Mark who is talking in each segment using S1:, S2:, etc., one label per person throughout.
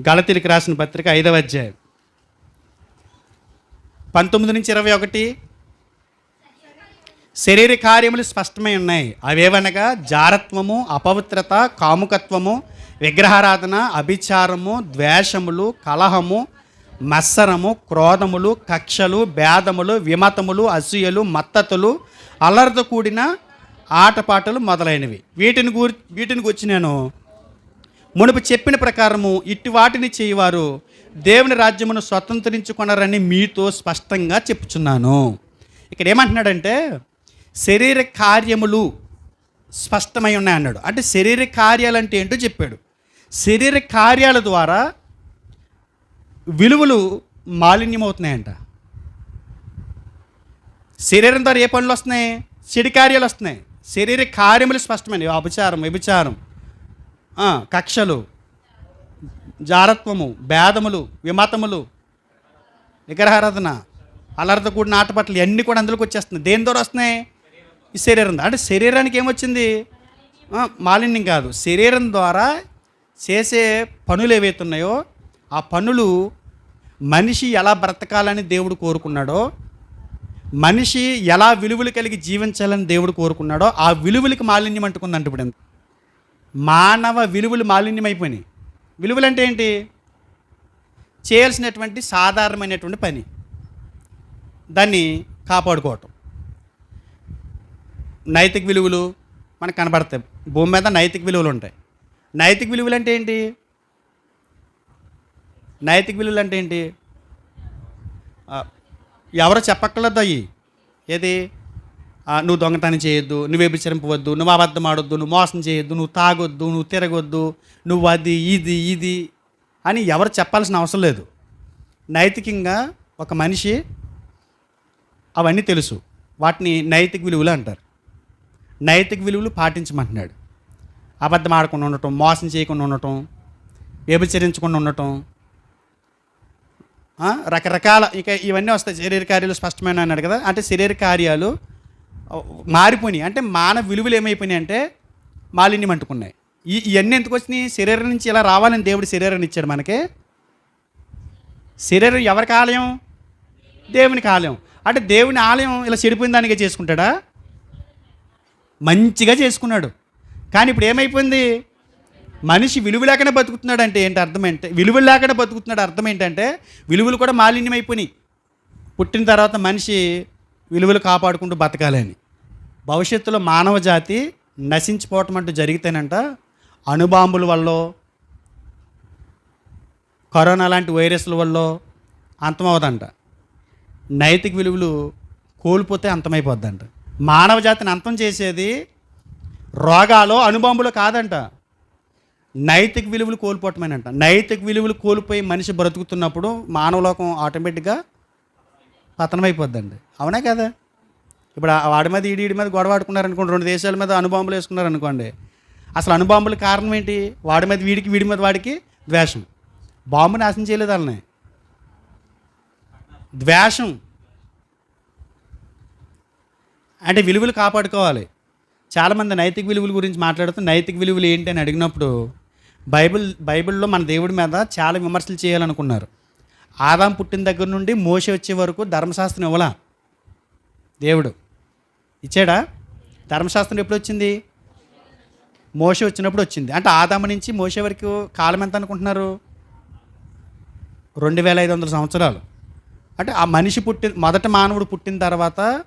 S1: గళతిలికి రాసిన పత్రిక ఐదవ అధ్యాయం. పంతొమ్మిది నుంచి ఇరవై ఒకటి. శరీర కార్యములు స్పష్టమై ఉన్నాయి. అవేవనగా జారత్వము అపవిత్రత కాముకత్వము విగ్రహారాధన అభిచారము ద్వేషములు కలహము మత్సరము క్రోధములు కక్షలు భేదములు విమతములు అసూయలు మత్తతులు అల్లరితో కూడిన ఆటపాటలు మొదలైనవి. వీటిని గూర్ వీటిని గురించి నేను మునుపు చెప్పిన ప్రకారము ఇట్టి వాటిని చేయవారు దేవుని రాజ్యమును స్వతంత్రించుకున్నారని మీతో స్పష్టంగా చెప్పుచున్నాను. ఇక్కడ ఏమంటున్నాడంటే శరీర కార్యములు స్పష్టమై ఉన్నాయి అన్నాడు. అంటే శరీర కార్యాలు అంటే ఏంటో చెప్పాడు. శరీర కార్యాల ద్వారా విలువలు మాలిన్యమవుతున్నాయంట. శరీరం ద్వారా ఏ పనులు వస్తున్నాయి? చెడు కార్యాలు వస్తున్నాయి. శరీర కార్యములు స్పష్టమైనవి. అపచారం వ్యభిచారం. కక్షలు జారత్వము భేదములు విమతములు విగ్రహారాధన అలరతో కూడిన ఆటపట్లు ఇవన్నీ కూడా అందులోకి వచ్చేస్తున్నాయి. దేని ద్వారా వస్తున్నాయి? ఈ శరీరం అంటే శరీరానికి ఏమొచ్చింది? మాలిన్యం కాదు. శరీరం ద్వారా చేసే పనులు ఏవైతే ఉన్నాయో ఆ పనులు మనిషి ఎలా బ్రతకాలని దేవుడు కోరుకున్నాడో మనిషి ఎలా విలువలు కలిగి జీవించాలని దేవుడు కోరుకున్నాడో ఆ విలువలకి మాలిన్యం అంటుకుందంట ఇప్పుడు ఎంత. మానవ విలువలు మాలిన్యమైపోయినాయి. విలువలు అంటే ఏంటి? చేయాల్సినటువంటి సాధారణమైనటువంటి పని. దాన్ని కాపాడుకోవటం. నైతిక విలువలు మనకు కనబడతాయి. భూమి మీద నైతిక విలువలు ఉంటాయి. నైతిక విలువలు అంటే ఏంటి? నైతిక విలువలు అంటే ఏంటి? ఎవరు ఎవరో చెప్పక్కర్లేదు అయ్యి ఏది? నువ్వు దొంగతనం చేయొద్దు నువ్వు వ్యభిచరింపవద్దు నువ్వు అబద్ధం ఆడొద్దు నువ్వు మోసం చేయొద్దు నువ్వు తాగొద్దు నువ్వు తిరగొద్దు నువ్వు అది ఇది ఇది అని ఎవరు చెప్పాల్సిన అవసరం లేదు. నైతికంగా ఒక మనిషి అవన్నీ తెలుసు. వాటిని నైతిక విలువలు అంటారు. నైతిక విలువలు పాటించమంటున్నాడు. అబద్ధం ఆడకుండా ఉండటం మోసం చేయకుండా ఉండటం వ్యభిచరించకుండా ఉండటం రకరకాల ఇక ఇవన్నీ వస్తాయి. శరీర కార్యాలు స్పష్టమైన అన్నాడు కదా. అంటే శరీర కార్యాలు మారిపోయినాయి. అంటే మానవ విలువలు ఏమైపోయినాయి అంటే మాలిన్యం అంటుకున్నాయి. ఈ ఇవన్నీ ఎందుకు వచ్చినాయి? శరీరం నుంచి ఇలా రావాలని దేవుడు శరీరాన్ని ఇచ్చాడు మనకి. శరీరం ఎవరికి ఆలయం? దేవునికి ఆలయం. అంటే దేవుని ఆలయం ఇలా చెడిపోయిన దానికే చేసుకుంటాడా? మంచిగా చేసుకున్నాడు. కానీ ఇప్పుడు ఏమైపోయింది? మనిషి విలువ లేకుండా బతుకుతున్నాడు అంటే ఏంటి అర్థం ఏంటి? విలువలు లేకుండా బతుకుతున్నాడు అర్థం ఏంటంటే విలువలు కూడా మాలిన్యం అయిపోయినాయి పుట్టిన తర్వాత మనిషి విలువలు కాపాడుకుంటూ బతకాలని. భవిష్యత్తులో మానవ జాతి నశించిపోవటం అంటూ జరిగితేనంట అణుబాంబుల వల్ల కరోనా లాంటి వైరస్ల వల్ల అంతమవుదంట నైతిక విలువలు కోల్పోతే అంతమైపోద్దంట. మానవ జాతిని అంతం చేసేది రోగాలు అణుబాంబులు కాదంట. నైతిక విలువలు కోల్పోవటమేనంట. నైతిక విలువలు కోల్పోయి మనిషి బ్రతుకుతున్నప్పుడు మానవలోకం ఆటోమేటిక్గా పతనమైపోద్దండి. అవునా కదా? ఇప్పుడు ఆ వాడి మీద ఈడి ఈడి మీద గొడవ ఆడుకున్నారనుకోండి రెండు దేశాల మీద అనుబాంబులు వేసుకున్నారనుకోండి అసలు అనుబాంబుల కారణం ఏంటి? వాడి మీద వీడికి వీడి మీద వాడికి ద్వేషం. బాంబు నాశనం చేయలేదు వాళ్ళని. ద్వేషం. అంటే విలువలు కాపాడుకోవాలి. చాలామంది నైతిక విలువల గురించి మాట్లాడుతూ నైతిక విలువలు ఏంటి అని అడిగినప్పుడు బైబిల్ బైబిల్లో మన దేవుడి మీద చాలా విమర్శలు చేయాలనుకున్నారు. ఆదాం పుట్టిన దగ్గర నుండి మోస వచ్చే వరకు ధర్మశాస్త్రం ఇవ్వలా? దేవుడు. ఇచ్చాడా? ధర్మశాస్త్రం ఎప్పుడు వచ్చింది? మోస వచ్చినప్పుడు వచ్చింది. అంటే ఆదాము నుంచి మోసే వరకు కాలం ఎంత అనుకుంటున్నారు? రెండు వేల ఐదు వందల సంవత్సరాలు. అంటే ఆ మనిషి పుట్టి మొదట మానవుడు పుట్టిన తర్వాత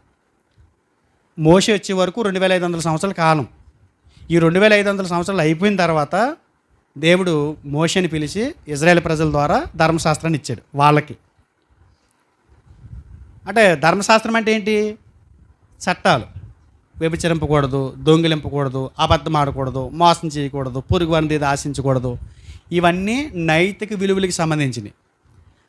S1: మోస వచ్చే వరకు రెండు వేల ఐదు వందల సంవత్సరాల కాలం. ఈ రెండు వేల ఐదు వందల సంవత్సరాలు అయిపోయిన తర్వాత దేవుడు మోషని పిలిచి ఇజ్రాయెల్ ప్రజల ద్వారా ధర్మశాస్త్రాన్ని ఇచ్చాడు వాళ్ళకి. అంటే ధర్మశాస్త్రం అంటే ఏంటి? చట్టాలు. వ్యభిచరింపకూడదు దొంగిలింపకూడదు అబద్ధం ఆడకూడదు మోసం చేయకూడదు పురుగు వారిని ఆశించకూడదు. ఇవన్నీ నైతిక విలువలకి సంబంధించినవి.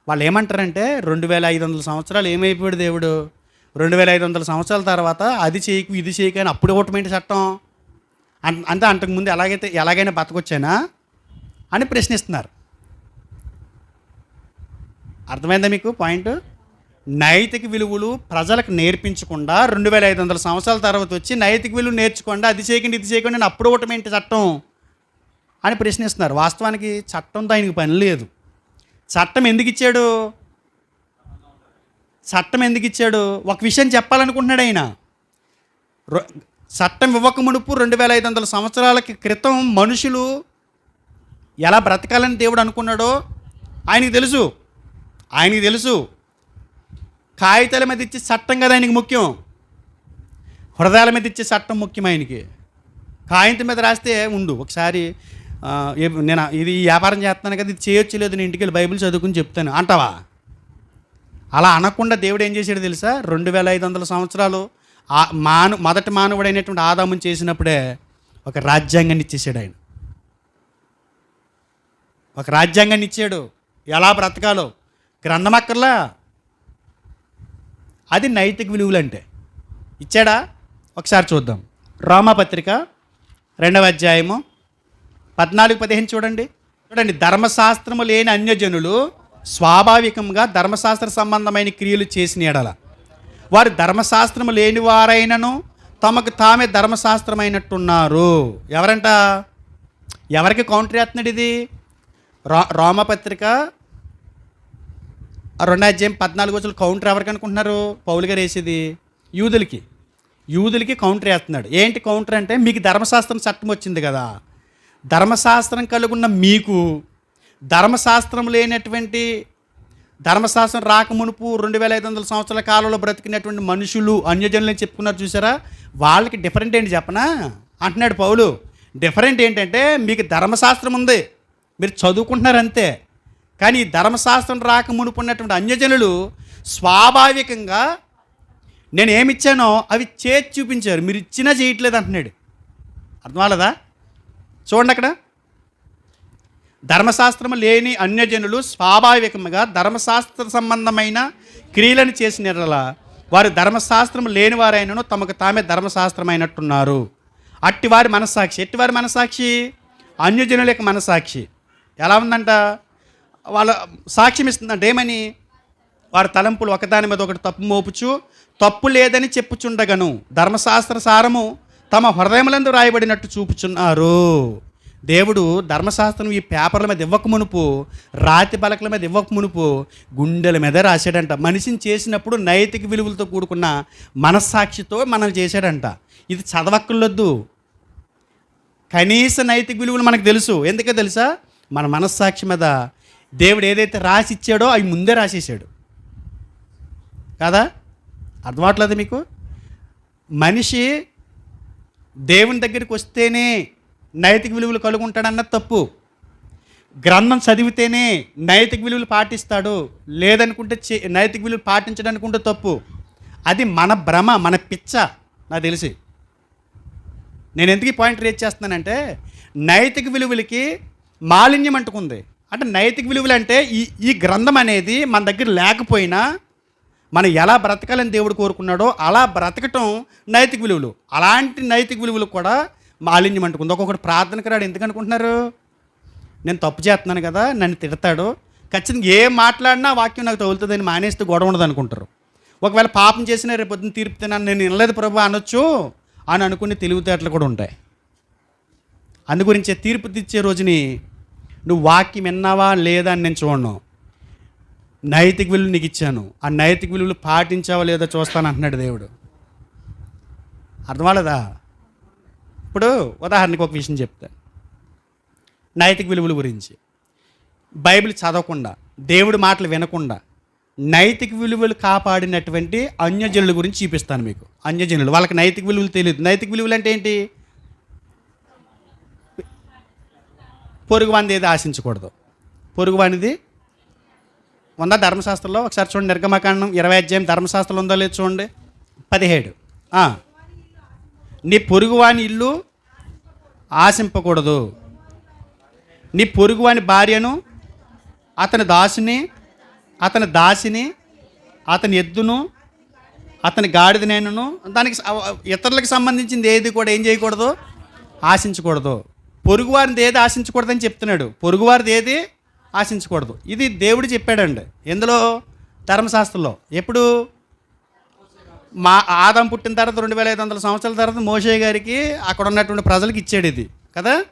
S1: వాళ్ళు ఏమంటారంటే రెండు వేల ఐదు వందల సంవత్సరాలు ఏమైపోయాడు దేవుడు? రెండు వేల ఐదు వందల సంవత్సరాల తర్వాత అది చేయకు ఇది చేయకు అని అప్పుడు ఓటమేంటి చట్టం? అన్- అంతే అంతకుముందు ఎలాగైతే ఎలాగైనా బతకొచ్చానా? అని ప్రశ్నిస్తున్నారు. అర్థమైందా మీకు పాయింట్? నైతిక విలువలు ప్రజలకు నేర్పించకుండా రెండు వేల ఐదు వందల సంవత్సరాల తర్వాత వచ్చి నైతిక విలువలు నేర్చుకోండి అది చేయకండి ఇది చేయకండి నేను అప్పుడు ఇవ్వటం ఏంటి చట్టం? అని ప్రశ్నిస్తున్నారు. వాస్తవానికి చట్టంతో ఆయనకి పని లేదు. చట్టం ఎందుకు ఇచ్చాడు? చట్టం ఎందుకు ఇచ్చాడు? ఒక విషయం చెప్పాలనుకుంటున్నాడు ఆయన. చట్టం ఇవ్వక మునుపు రెండు వేల ఐదు వందల సంవత్సరాలకి క్రితం మనుషులు ఎలా బ్రతకాలని దేవుడు అనుకున్నాడో ఆయనకి తెలుసు. ఆయనకి తెలుసు. కాగితాల మీద ఇచ్చే చట్టం కదా ఆయనకి ముఖ్యం. హృదయాల మీద ఇచ్చే చట్టం ముఖ్యం ఆయనకి. కాగితం మీద రాస్తే ఉండు. ఒకసారి నేను ఇది వ్యాపారం చేస్తున్నాను కదా ఇది చేయొచ్చు లేదు నేను ఇంటికి వెళ్ళి బైబిల్ చదువుకుని చెప్తాను. అంటావా? అలా అనకుండా దేవుడు ఏం చేశాడు తెలుసా? రెండు వేల ఐదు వందల సంవత్సరాలు ఆ మాను మొదటి మానవుడైనటువంటి ఆదామం చేసినప్పుడే ఒక రాజ్యాంగాన్ని ఇచ్చేసాడు ఆయన. ఒక రాజ్యాంగాన్ని ఇచ్చాడు. ఎలా బ్రతకాలో. గ్రంథమక్కర్లా. అది నైతిక విలువలు అంటే ఇచ్చాడా? ఒకసారి చూద్దాం. రోమపత్రిక రెండవ అధ్యాయము పద్నాలుగు పదిహేను చూడండి. చూడండి ధర్మశాస్త్రము లేని అన్యజనులు స్వాభావికంగా ధర్మశాస్త్ర సంబంధమైన క్రియలు చేసిన ఎడల. వారు ధర్మశాస్త్రము లేని వారైనను తమకు తామే ధర్మశాస్త్రమైనట్టున్నారు. ఎవరంట? ఎవరికి కౌంటర్ చేస్తున్నాడు ఇది? రా రోమపత్రిక. ఆ రెండో అధ్యాయం పద్నాలుగు రోజులు కౌంటర్ ఎవరికి అనుకుంటున్నారు? పౌలు గారు వేసేది యూదులకి. యూదులకి కౌంటర్ వేస్తున్నాడు. ఏంటి కౌంటర్ అంటే మీకు ధర్మశాస్త్రం చట్టం వచ్చింది కదా. ధర్మశాస్త్రం కలుగున్న మీకు ధర్మశాస్త్రం లేనటువంటి ధర్మశాస్త్రం రాకమునుపు రెండు వేల ఐదు వందల సంవత్సరాల కాలంలో బ్రతికినటువంటి మనుషులు అన్యజనులు అని చెప్పుకున్నారు చూసారా? వాళ్ళకి డిఫరెంట్ ఏంటి చెప్పనా? అంటున్నాడు పౌలు. డిఫరెంట్ ఏంటంటే మీకు ధర్మశాస్త్రం ఉంది. మీరు చదువుకుంటున్నారు అంతే కానీ ధర్మశాస్త్రం రాక మునుపు ఉన్నటువంటి అన్యజనులు స్వాభావికంగా నేను ఏమిచ్చానో అవి చేతి చూపించారు. మీరు ఇచ్చినా చేయట్లేదు అంటున్నాడు. అర్థం కాలేదా చూడండి అక్కడ. ధర్మశాస్త్రం లేని అన్యజనులు స్వాభావికంగా ధర్మశాస్త్ర సంబంధమైన క్రియలను చేసిన వారు ధర్మశాస్త్రం లేని వారైనను తమకు తామే ధర్మశాస్త్రమైనట్టున్నారు. అట్టివారి మనస్సాక్షి. ఎట్టివారి మనస్సాక్షి? అన్యజనుల యొక్క మనస్సాక్షి. ఎలా ఉందంట? వాళ్ళ సాక్ష్యం ఇస్తుందంట ఏమని? వారి తలంపులు ఒకదాని మీద ఒకటి తప్పు మోపుచు తప్పు లేదని చెప్పుచుండగను. ధర్మశాస్త్ర సారము తమ హృదయములందు రాయబడినట్టు చూపుచున్నారు. దేవుడు ధర్మశాస్త్రం ఈ పేపర్ల మీద ఇవ్వక మునుపు రాతి పలకల మీద ఇవ్వక మునుపు గుండెల మీద రాశాడంట. మనిషిని చేసినప్పుడు నైతిక విలువలతో కూడుకున్న మనస్సాక్షితో మనం చేశాడంట. ఇది చదవక్కర్లొద్దు. కనీస నైతిక విలువలు మనకు తెలుసు. ఎందుకే తెలుసా? మన మనస్సాక్షి మీద దేవుడు ఏదైతే రాసి ఇచ్చాడో అవి ముందే రాసేసాడు కదా? అర్థమవట్లేదు మీకు? మనిషి దేవుని దగ్గరికి వస్తేనే నైతిక విలువలు కలుగుంటాడన్నది తప్పు. గ్రంథం చదివితేనే నైతిక విలువలు పాటిస్తాడు. లేదనుకుంటే చే- నైతిక విలువలు పాటించడానికి తప్పు. అది మన భ్రమ మన పిచ్చ నాకు తెలిసి. నేను ఎందుకు ఈ పాయింట్ రేట్ చేస్తున్నానంటే నైతిక విలువలకి మాలిన్యం అంటుకుంది. అంటే నైతిక విలువలు అంటే ఈ ఈ గ్రంథం అనేది మన దగ్గర లేకపోయినా మనం ఎలా బ్రతకాలని దేవుడు కోరుకున్నాడో అలా బ్రతకటం నైతిక విలువలు. అలాంటి నైతిక విలువలు కూడా మాలిన్యం అంటుకుంది. ఒక్కొక్కటి ప్రార్థనకు రాడు ఎందుకు అనుకుంటున్నారు? నేను తప్పు చేస్తున్నాను కదా నన్ను తిడతాడు. ఖచ్చితంగా ఏం మాట్లాడినా వాక్యం నాకు తగులుతుందని మానేస్తే గొడవ ఉండదు అనుకుంటారు. ఒకవేళ పాపం చేసిన రేపు పొద్దున్న తీర్పు తిన్నాను నేను వినలేదు ప్రభు అనొచ్చు అని అనుకునే తెలివితేటలు కూడా ఉంటాయి. అందు గురించి తీర్పు తెచ్చే రోజుని నువ్వు వాక్యం విన్నావా లేదా అని నేను చూడను. నైతిక విలువలు నీకు ఇచ్చాను. ఆ నైతిక విలువలు పాటించావా లేదా చూస్తాను అంటున్నాడు దేవుడు. అర్థమాలేదా ఇప్పుడు ఉదాహరణకు ఒక విషయం చెప్తా. నైతిక విలువల గురించి. బైబిల్ చదవకుండా దేవుడి మాటలు వినకుండా నైతిక విలువలు కాపాడినటువంటి అన్యజనుల గురించి చూపిస్తాను మీకు. అన్యజనులు వాళ్ళకి నైతిక విలువలు తెలియదు. నైతిక విలువలు అంటే ఏంటి? పొరుగువానిది ఏది ఆశించకూడదు. పొరుగువానిది ఉందా ధర్మశాస్త్రంలో? ఒకసారి చూడండి నిర్గమకాండం ఇరవై అధ్యాయం ధర్మశాస్త్రంలో ఉందో లేదు చూడండి. పదిహేడు. నీ పొరుగువాని ఇల్లు ఆశింపకూడదు. నీ పొరుగువాని భార్యను అతని దాసుని అతని దాసిని అతని ఎద్దును అతని గాడిదనేనును దానికి ఇతరులకు సంబంధించింది ఏది కూడా ఏం చేయకూడదు? ఆశించకూడదు. పొరుగువారిది ఏది ఆశించకూడదని చెప్తున్నాడు. పొరుగువారిది ఏది ఆశించకూడదు. ఇది దేవుడు చెప్పాడండి. ఎందులో? ధర్మశాస్త్రంలో. ఎప్పుడు? మా ఆదం పుట్టిన తర్వాత రెండు వేల ఐదు వందల సంవత్సరాల తర్వాత మోషే గారికి అక్కడ ఉన్నటువంటి ప్రజలకు ఇచ్చాడు ఇది. కదా?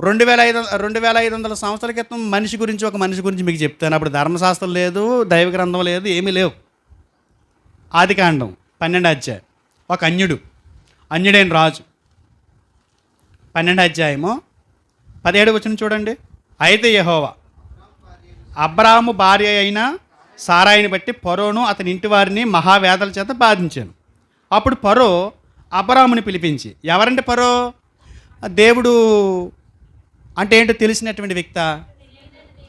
S1: రెండు వేల ఐదు రెండు వేల ఐదు వందల సంవత్సరాల క్రితం మనిషి గురించి ఒక మనిషి గురించి మీకు చెప్తాను. అప్పుడు ధర్మశాస్త్రం లేదు దైవ గ్రంథం లేదు ఏమీ లేవు. ఆది కాండం పన్నెండు అధ్యాయం. ఒక అన్యుడు. అన్యుడైన రాజు. పన్నెండు అధ్యాయము. పదిహేడు వచ్చిన చూడండి. అయితే యహోవా అబ్రాహము భార్య అయిన సారాయిని బట్టి పరోను అతని ఇంటి వారిని మహావేదల చేత బాధించాను. అప్పుడు పరో అబ్రాముని పిలిపించి ఎవరంటే పరో దేవుడు అంటే ఏంటో తెలిసినటువంటి వ్యక్త?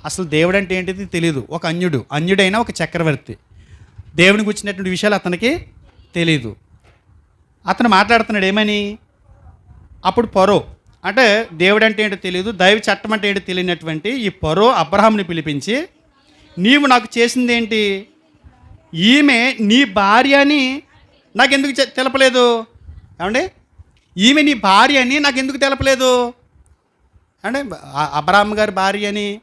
S1: అసలు దేవుడు అంటే ఏంటిది తెలియదు ఒక అన్యుడు అన్యుడైన ఒక చక్రవర్తి. దేవుని వచ్చినటువంటి విషయాలు అతనికి తెలియదు అతను మాట్లాడుతున్నాడు ఏమని? అప్పుడు పొరో అంటే దేవుడు అంటే ఏంటో తెలియదు దైవ చట్టం అంటే ఏంటో తెలియనటువంటి ఈ పొరో అబ్రహాంని పిలిపించి నీవు నాకు చేసింది ఏంటి ఈమె నీ భార్య అని నాకెందుకు ఎందుకు తెలపలేదు? ఏమండి? ఈమె నీ భార్య అని నాకెందుకు తెలపలేదు? అంటే అ- అబ్రహాం గారి భార్య అని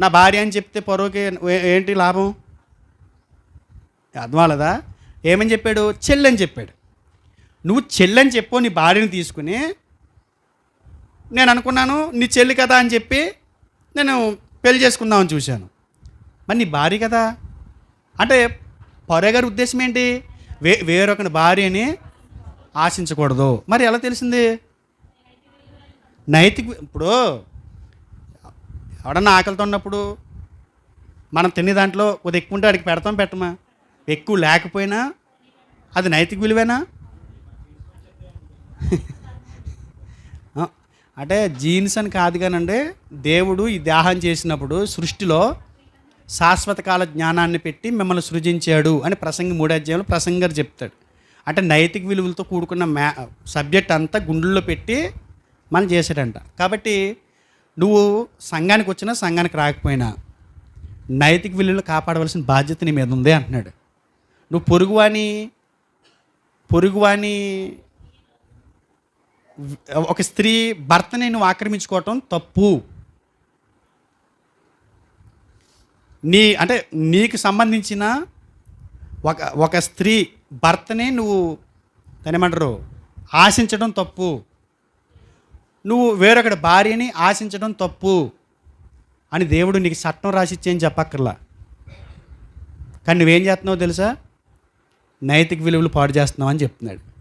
S1: నా భార్య అని చెప్తే పొరోకి ఏంటి లాభం? అర్థం అవ్వలేదా ఏమని చెప్పాడు? చెల్లని చెప్పాడు. నువ్వు చెల్లని చెప్పు నీ భార్యని తీసుకుని. నేను అనుకున్నాను నీ చెల్లి కదా అని చెప్పి నేను పెళ్ళి చేసుకుందామని చూశాను. మరి నీ భార్య కదా? అంటే పరే గారి ఉద్దేశం ఏంటి? వే వేరొకని భార్యని ఆశించకూడదు. మరి ఎలా తెలిసింది? నైతిక ఇప్పుడు ఎవడన్నా ఆకలితో ఉన్నప్పుడు మనం తినే దాంట్లో కొద్ది ఎక్కువ ఉంటే అడిగి పెడతాం పెట్టమా? ఎక్కువ లేకపోయినా అది నైతిక విలువేనా? అంటే జీన్స్ అని కాదు కానండి దేవుడు ఈ దేహం చేసినప్పుడు సృష్టిలో శాశ్వతకాల జ్ఞానాన్ని పెట్టి మిమ్మల్ని సృజించాడు అని ప్రసంగి మూడాధ్యాయంలో ప్రసంగర్ చెప్తాడు. అంటే నైతిక విలువలతో కూడుకున్న మ్యా సబ్జెక్ట్ అంతా గుండెల్లో పెట్టి మనం చేసాడంట కాబట్టి నువ్వు సంఘానికి వచ్చినా సంఘానికి రాకపోయినా నైతిక విలువలు కాపాడవలసిన బాధ్యత నీ మీద ఉంది అంటున్నాడు. నువ్వు పొరుగువాని పొరుగువాని ఒక స్త్రీ భర్తని నువ్వు ఆక్రమించుకోవటం తప్పు. నీ అంటే నీకు సంబంధించిన ఒక ఒక స్త్రీ భర్తని నువ్వు దాని ఏమంటారు ఆశించడం తప్పు. నువ్వు వేరొకటి భార్యని ఆశించడం తప్పు. అని దేవుడు నీకు చట్టం రాసిచ్చేయని చెప్పక్కర్లా. కానీ నువ్వేం చేస్తున్నావు తెలుసా? నైతిక విలువలు పాడు చేస్తున్నావు అని చెప్తున్నాడు.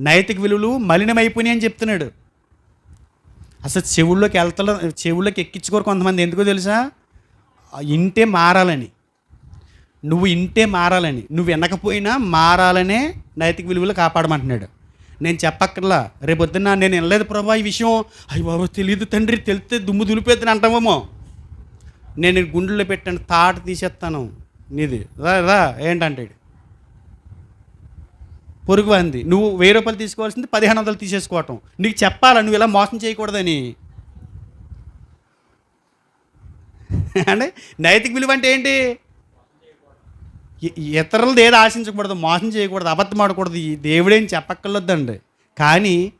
S1: నైతిక విలువలు మలినమైపోయినాయి అని చెప్తున్నాడు. అసలు చెవుల్లోకి వెళ్తలో చెవుల్లోకి ఎక్కించుకోరు కొంతమంది. ఎందుకో తెలుసా? ఇంటే మారాలని. నువ్వు ఇంటే మారాలని. నువ్వు వినకపోయినా మారాలనే నైతిక విలువలు కాపాడమంటున్నాడు. నేను చెప్పక్కర్లా. రేపు నేను వినలేదు ప్రభా ఈ విషయం. అయ్యి బాబు తెలియదు తండ్రి. తెలితే దుమ్ము దులిపేద్దని అంటామేమో నేను గుండెల్లో పెట్టాను తాట తీసేస్తాను. నీది. రా రా ఏంటంటాడు? పొరుగు అంది నువ్వు వెయ్యి రూపాయలు తీసుకోవాల్సింది పదిహేను వందలు తీసేసుకోవటం. నీకు చెప్పాలా నువ్వు ఇలా మోసం చేయకూడదని? అంటే నైతిక విలువ అంటే ఏంటి? ఇతరులది ఏది ఆశించకూడదు మోసం చేయకూడదు అబద్ధం ఆడకూడదు ఈ దేవుడేం చెప్పక్కర్లొద్దండి కానీ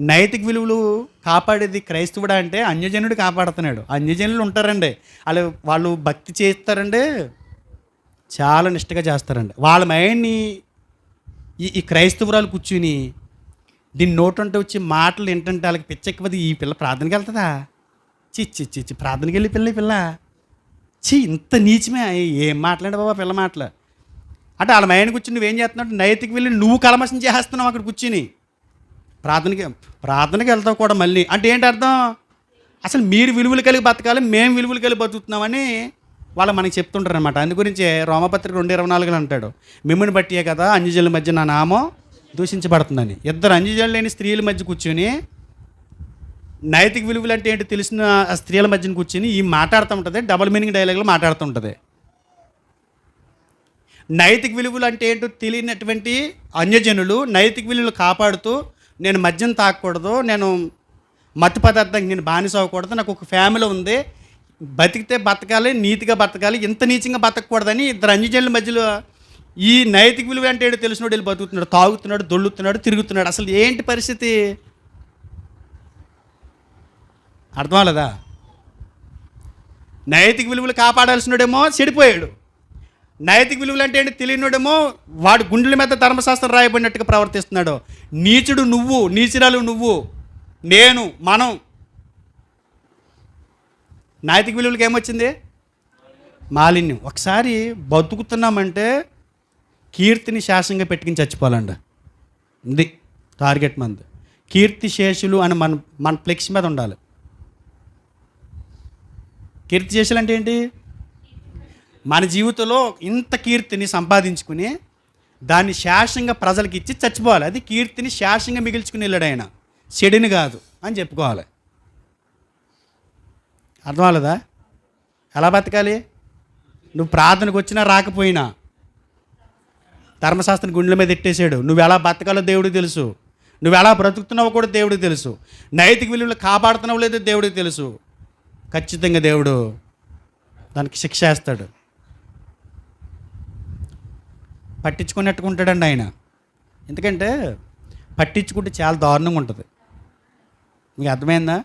S1: నైతిక విలువలు కాపాడేది క్రైస్తవుడా అంటే అన్యజనుడు కాపాడుతున్నాడు. అన్యజనులు ఉంటారండి. వాళ్ళు వాళ్ళు భక్తి చేస్తారండి. చాలా నిష్టగా చేస్తారండి. వాళ్ళ మైండ్ని ఈ ఈ క్రైస్తవురాలు కూర్చుని దీని నోటంటే వచ్చి మాటలు ఏంటంటే వాళ్ళకి పిచ్చెక్కిపోతే ఈ పిల్ల ప్రార్థనకి వెళ్తుందా? చిచ్చి చిచ్చి ప్రార్థనకి వెళ్ళి పిల్ల పిల్ల. చి ఇంత నీచమే. ఏం మాట్లాడే బాబా పిల్ల మాటలు? అంటే వాళ్ళ మైండ్ కూర్చుని నువ్వేం చేస్తున్నావు? నైతికి వెళ్ళి నువ్వు కలమసం చేస్తున్నావు అక్కడ కూర్చుని. ప్రార్థనకి ప్రార్థనకి వెళ్తావు కూడా మళ్ళీ. అంటే ఏంటి అర్థం? అసలు మీరు విలువలు కలిగి బతకాలి మేము విలువలు కలిగి బతుకుతున్నామని వాళ్ళు మనకి చెప్తుంటారు అనమాట అందు గురించి రోమపత్రిక రెండు ఇరవై నాలుగులో అంటాడు. మిమ్మల్ని బట్టియే కదా అంజజనుల మధ్య నా నామం దూషించబడుతుందని. ఇద్దరు అంజజనులు లేని స్త్రీల మధ్య కూర్చొని నైతిక విలువలు అంటే ఏంటి తెలిసిన స్త్రీల మధ్యన కూర్చొని ఈ మాట్లాడుతూ ఉంటుంది. డబుల్ మీనింగ్ డైలాగులు మాట్లాడుతూ ఉంటుంది. నైతిక విలువలు అంటే ఏంటో తెలియనటువంటి అన్యజనులు నైతిక విలువలు కాపాడుతూ నేను మద్యం తాగకూడదు నేను మత్తు పదార్థానికి నేను బానిస అవ్వకూడదు నాకు ఒక ఫ్యామిలీ ఉంది బతికితే బతకాలి నీతిగా బతకాలి ఇంత నీచంగా బతకూడదని ఇద్దరు అన్యజనుల మధ్యలో ఈ నైతిక విలువ అంటే ఏడు తెలిసినోడు వెళ్ళి బతుకుతున్నాడు తాగుతున్నాడు దొల్లుతున్నాడు తిరుగుతున్నాడు. అసలు ఏంటి పరిస్థితి? అర్థం అవ్వలేదా నైతిక విలువలు కాపాడాల్సినోడేమో చెడిపోయాడు. నైతిక విలువలు అంటే ఏంటి తెలియనోడేమో వాడు గుండెల మీద ధర్మశాస్త్రం రాయబడినట్టుగా ప్రవర్తిస్తున్నాడు. నీచుడు నువ్వు నీచురాలు నువ్వు నేను మనం నైతిక విలువలకి ఏమొచ్చింది? మాలిన్యం. ఒకసారి బతుకుతున్నామంటే కీర్తిని శాసనంగా పెట్టుకుని చచ్చిపోవాలండి ఇది టార్గెట్ మంది. కీర్తి శేషులు అని మన మన ఫ్లెక్స్ మీద ఉండాలి. కీర్తి శేషులు అంటే ఏంటి? మన జీవితంలో ఇంత కీర్తిని సంపాదించుకుని దాన్ని శాసంగా ప్రజలకు ఇచ్చి చచ్చిపోవాలి. అది కీర్తిని శాసంగా మిగిల్చుకుని వెళ్ళాడు ఆయన. చెడిని కాదు అని చెప్పుకోవాలి. అర్థం అవ్వలేదా ఎలా బతకాలి? నువ్వు ప్రార్థనకు వచ్చినా రాకపోయినా ధర్మశాస్త్రం గుండెల మీద ఎట్టేశాడు. నువ్వు ఎలా బతకాలో దేవుడికి తెలుసు. నువ్వు ఎలా బ్రతుకుతున్నావో కూడా దేవుడికి తెలుసు. నైతిక విలువలు కాపాడుతున్నావు లేదో దేవుడికి తెలుసు. ఖచ్చితంగా దేవుడు దానికి శిక్ష వేస్తాడు. పట్టించుకున్నట్టుకుంటాడండి ఆయన. ఎందుకంటే పట్టించుకుంటే చాలా దారుణంగా ఉంటుంది. మీకు అర్థమైందా?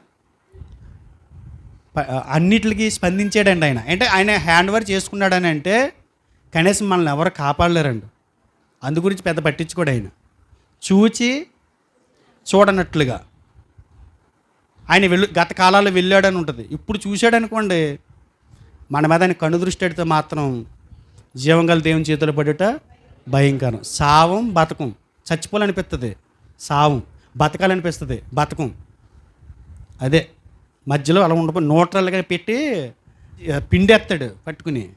S1: అన్నిటికి స్పందించాడండి ఆయన. అంటే ఆయన హ్యాండ్ ఓవర్ చేసుకున్నాడని అంటే కనీసం మనల్ని ఎవరు కాపాడలేరండి. అందు గురించి పెద్ద పట్టించుకోడు ఆయన. చూచి చూడనట్లుగా ఆయన వెళ్ళు గత కాలాల్లో వెళ్ళాడని ఉంటుంది. ఇప్పుడు చూశాడనుకోండి మన మీద ఆయన కను దృష్టి పెడితే మాత్రం జీవంగల దేవుని చేతిలో పడుట భయంకరం. సావం బతకం. చచ్చిపోవాలనిపిస్తుంది సావం. బతకాలనిపిస్తుంది. బతకం. అదే. మధ్యలో అలా ఉండబో న్యూట్రల్గా పెట్టి ఆ, పిండేస్తాడు పట్టుకుని.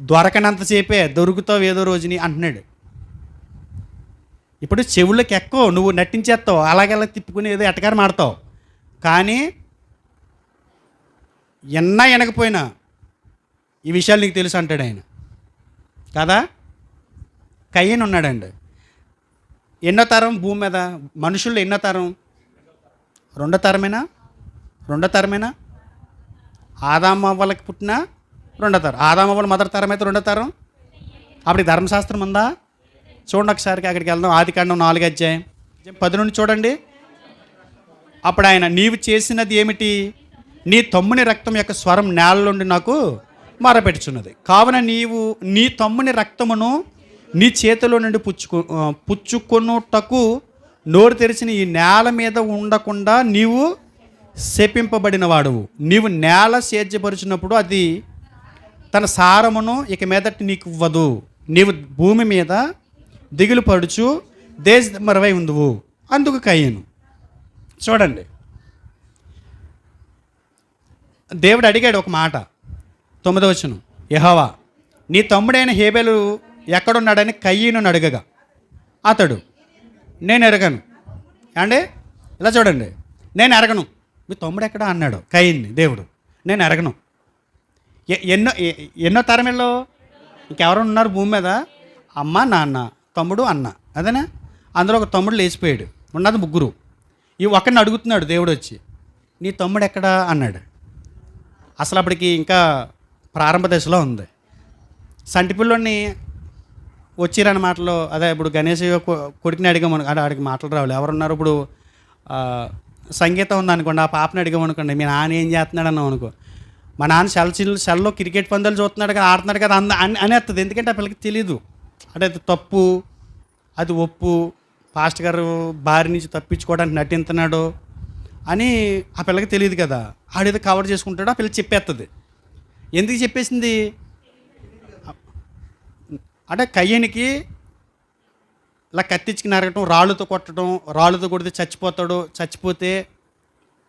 S1: దొరకనంతసేపే దొరుకుతావు ఏదో రోజుని అంటున్నాడు. ఇప్పుడు చెవులకు ఎక్కువ నువ్వు నటించేస్తావు అలాగలా తిప్పుకుని ఏదో ఎటకారం ఆడతావు. కానీ ఎన్నా వినకపోయినా ఈ విషయాలు నీకు తెలుసు అంటాడు ఆయన. కదా? కయ్యన్ ఉన్నాడండి. ఎన్నో తరం భూమి మీద మనుషుల్లో ఎన్నో తరం? రెండో తరమేనా? రెండో తరమేనా? ఆదామవ్వలకి పుట్టిన రెండో తరం. ఆదామవ్వల మొదటి తరం అయితే రెండో తరం. అప్పుడు ధర్మశాస్త్రం ఉందా? చూడండి ఒకసారికి అక్కడికి వెళ్దాం. ఆదికాండం నాలుగు అధ్యాయం. పది నుండి చూడండి. అప్పుడు ఆయన నీవు చేసినది ఏమిటి? నీ తమ్ముని రక్తం యొక్క స్వరం నేల నుండి నాకు మరపెట్టుచున్నది. కావున నీవు నీ తమ్ముని రక్తమును నీ చేతిలో నుండి పుచ్చుకు పుచ్చుకొనుటకు నోరు తెరిచిన ఈ నేల మీద ఉండకుండా నీవు శపింపబడిన వాడువు నీవు నేల సేద్యపరిచినప్పుడు అది తన సారమును ఇక మీదటి నీకు ఇవ్వదు నీవు భూమి మీద దిగులు పడుచు దేశ మరవై ఉందువు. అందుకు కయ్యను. చూడండి. దేవుడు అడిగాడు ఒక మాట. తొమ్మిదో వచ్చును యహోవా నీ తమ్ముడైన హేబెలు ఎక్కడున్నాడని కయ్యను అడగగా అతడు నేను ఎరగను అండి ఇలా చూడండి. నేను ఎరగను మీ తమ్ముడు ఎక్కడ అన్నాడు. కయ్యన్ని దేవుడు నేను ఎరగను ఎ- ఎన్నో ఎన్నో తరమిలో ఇంకెవరు ఉన్నారు భూమి మీద? అమ్మ నాన్న తమ్ముడు అన్న. అదేనా? అందులో ఒక తమ్ముడు లేచిపోయాడు. ఉన్నది ముగ్గురు. ఈ ఒక్కడిని అడుగుతున్నాడు దేవుడు వచ్చి. నీ తమ్ముడు ఎక్కడా? అన్నాడు. అసలు అప్పటికి ఇంకా ప్రారంభ దశలో ఉంది. సంటిపిల్లోని వచ్చిరన్న మాటలో అదే ఇప్పుడు గణేష్ కొ- కొడుకుని అడిగామను అదే ఆడికి మాటలు రావాలి. ఎవరున్నారు ఇప్పుడు? సంగీతం ఉందనుకోండి ఆ పాపని అడిగామనుకోండి మీ నాన్న ఏం చేస్తున్నాడు అన్నాం అనుకో. మా నాన్న సెల్ చిల్ సెల్లో క్రికెట్ పందాలు చూస్తున్నాడు కదా ఆడుతున్నాడు కదా అంద అని అనేస్తుంది ఎందుకంటే ఆ పిల్లకి తెలియదు అంటే అది తప్పు అది ఒప్పు పాస్ట్ గారు బారి నుంచి తప్పించుకోవడానికి నటింతున్నాడు అని ఆ పిల్లకి తెలియదు కదా. ఆడేదో కవర్ చేసుకుంటాడో ఆ పిల్ల చెప్పేస్తుంది ఎందుకు చెప్పేసింది? అంటే కయ్యనికి ఇలా కత్తించుకు నరగటం రాళ్ళతో కొట్టడం రాళ్ళతో కొడితే చచ్చిపోతాడు చచ్చిపోతే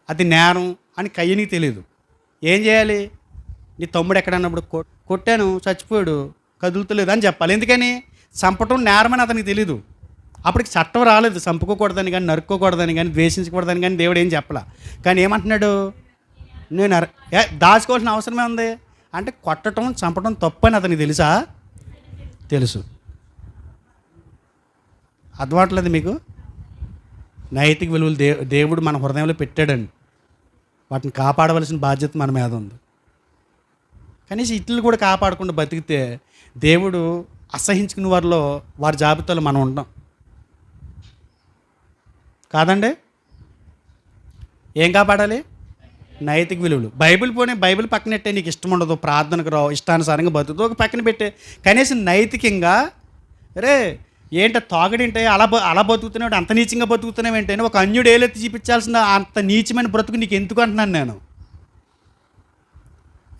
S1: అది నేరం అని కయ్యనికి తెలియదు ఏం చేయాలి? నీ తమ్ముడు ఎక్కడన్నప్పుడు కొ- కొట్టాను చచ్చిపోయాడు కదులుతలేదు అని చెప్పాలి. ఎందుకని? చంపటం నేరమని అతనికి తెలీదు. అప్పటికి చట్టం రాలేదు. చంపుకోకూడదని కానీ నరుక్కోకూడదని కానీ ద్వేషించకూడదని కానీ దేవుడు ఏం చెప్పలా. కానీ ఏమంటున్నాడు? నేను నర దాచుకోవాల్సిన అవసరమే ఉంది. అంటే కొట్టడం చంపడం తప్పు అని అతనికి తెలుసా? తెలుసు. అర్థమవట్లేదు మీకు? నైతిక విలువలు దే దేవుడు మన హృదయంలో పెట్టాడండి. వాటిని కాపాడవలసిన బాధ్యత మన మీద ఉంది. కనీసం ఇట్లు కూడా కాపాడకుండా బతికితే దేవుడు అసహించుకున్న వారిలో వారి జాబితాలో మనం ఉంటాం కాదండి? ఏం కాపాడాలి? నైతిక విలువలు. బైబిల్ పోనీ బైబిల్ పక్కనట్టే నీకు ఇష్టం ఉండదు ప్రార్థనకు రావు ఇష్టానుసారంగా బతుకుతూ ఒక పక్కన పెట్టే కనీసం నైతికంగా రే ఏంట తాగడేంటే అలా అలా బతుకుతున్నావు అంత నీచంగా బతుకుతున్నావు ఏంటంటే ఒక అన్యుడు ఏలెత్తి చూపించాల్సిన అంత నీచమైన బ్రతుకు నీకు ఎందుకు అంటున్నాను నేను?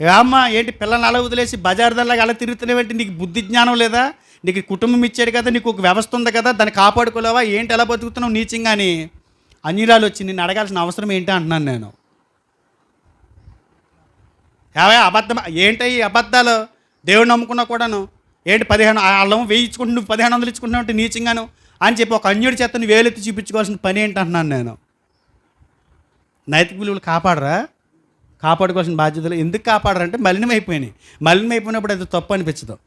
S1: ఏమ్మా ఏంటి పిల్లల్ని అలా వదిలేసి బజార్ దల్లాగా అలా తిరుగుతున్నావేంటి నీకు బుద్ధి జ్ఞానం లేదా? నీకు కుటుంబం ఇచ్చాడు కదా నీకు ఒక వ్యవస్థ ఉంది కదా దాన్ని కాపాడుకోలేవా? ఏంటి ఎలా బతుకుతున్నావు నీచంగా అని అన్యురాలు వచ్చి నిన్ను అడగాల్సిన అవసరం ఏంటి అంటున్నాను నేను? ఏవే అబద్ధం ఏంటి ఈ అబద్ధాలు? దేవుడు నమ్ముకున్నా కూడాను ఏంటి పదిహేను అల్లం వేయించుకుంటు నువ్వు పదిహేను వందలు ఇచ్చుకుంటున్నావు అంటే నీచంగాను? అని చెప్పి ఒక అన్యుడి చేత నువ్వు వేలెత్తి చూపించుకోవాల్సిన పని ఏంటి అంటున్నాను నేను? నైతిక విలువలు కాపాడరా? కాపాడుకోవాల్సిన బాధ్యతలు ఎందుకు కాపాడరంటే అంటే అయిపోయినాయి. మలినం అయిపోయినప్పుడు అది తప్పు అనిపించదు.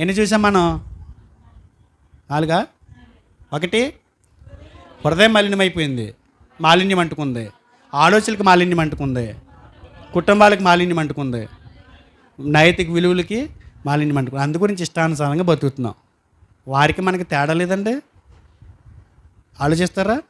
S1: ఎన్ని చూసాం మనం? నాలుగా? ఒకటి? హృదయం మలినమైపోయింది మాలిన్యం అంటుకుంది. ఆలోచనలకు మాలిన్యం అంటుకుంది. కుటుంబాలకు మాలిన్యం అంటుకుంది. నైతిక విలువలకి మాలిన్యం అంటుకుంది అందు గురించి ఇష్టానుసారంగా బతుకుతున్నాం. వారికి మనకి తేడా లేదండి. ఆలోచిస్తారా?